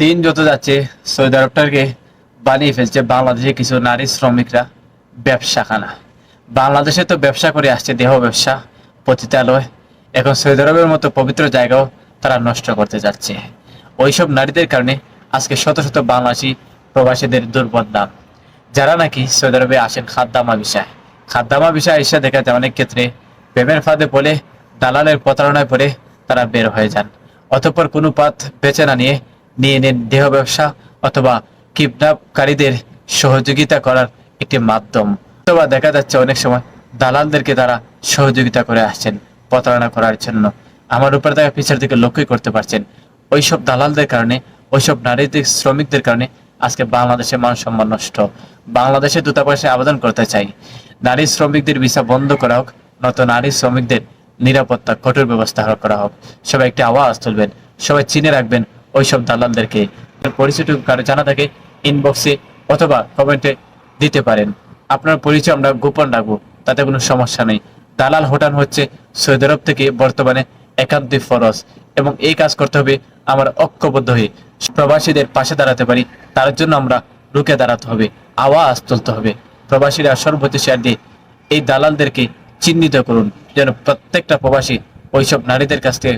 দিন যত যাচ্ছে, সৌদি আরবটাকে বানিয়ে ফেলছে বাংলাদেশে কিছু নারী শ্রমিকরা ব্যবসাখানা। বাংলাদেশে তো ব্যবসা করে আসছে, দেহ ব্যবসা পতিতালয় এখন সৌদি আরবের মতো পবিত্র জায়গাও তারা নষ্ট করতে যাচ্ছে। ওইসব নারীদের কারণে আজকে শত শত বাংলাদেশি প্রবাসীদের দুর্বদনাম যারা নাকি সৌদি আরবে আসেন খাদ্দামা বিষয়। খাদ্দামা বিষয় এসে দেখা যায় অনেক ক্ষেত্রে প্রেমের ফাঁদে বলে দালালের প্রতারণায় পড়ে তারা বের হয়ে যান। অতঃপর কোনো পথ বেছে না নিয়ে নিয়ে নেন দেহ ব্যবসা অথবা কিডন্যাপকারীদের সহযোগিতা করার একটি মাধ্যম। অথবা দেখা যাচ্ছে অনেক সময় দালালদেরকে তারা সহযোগিতা করে আসছেন, প্রতারণা করার জন্য। আমার উপরে তাকে পিছের দিকে লক্ষ্যই করতে পারছেন। ওইসব দালালদের কারণে, ওইসব নারীদের, শ্রমিকদের কারণে আজকে বাংলাদেশে মান সম্মান নষ্ট। বাংলাদেশে দূতাবাসে আবেদন করতে চাই। নারী শ্রমিকদের ভিসা বন্ধ করা হোক নত নারী শ্রমিকদের নিরাপত্তা কঠোর ব্যবস্থা করা হোক। সবাই একটি আওয়াজ তুলবেন, সবাই চিনে রাখবেন ওইসব দালালদেরকে পরিচয় কারও জানা থাকে ইনবক্সে অথবা কমেন্টে দিতে পারেন। আপনার পরিচয় আমরা গোপন রাখব, তাতে কোনো সমস্যা নেই। দালাল হোটান হচ্ছে সৌদি আরব থেকে বর্তমানে একান্তই ফরজ এবং এই কাজ করতে হবে আমরা ঐক্যবদ্ধ হয়ে। প্রবাসীদের পাশে দাঁড়াতে পারি, তার জন্য আমরা রুখে দাঁড়াতে হবে, আওয়াজ তুলতে হবে। প্রবাসীরা সর্বোচ্চ শেয়ার দিয়ে এই দালালদেরকে চিহ্নিত করুন, যেন প্রত্যেকটা প্রবাসী ওইসব নারীদের কাছ থেকে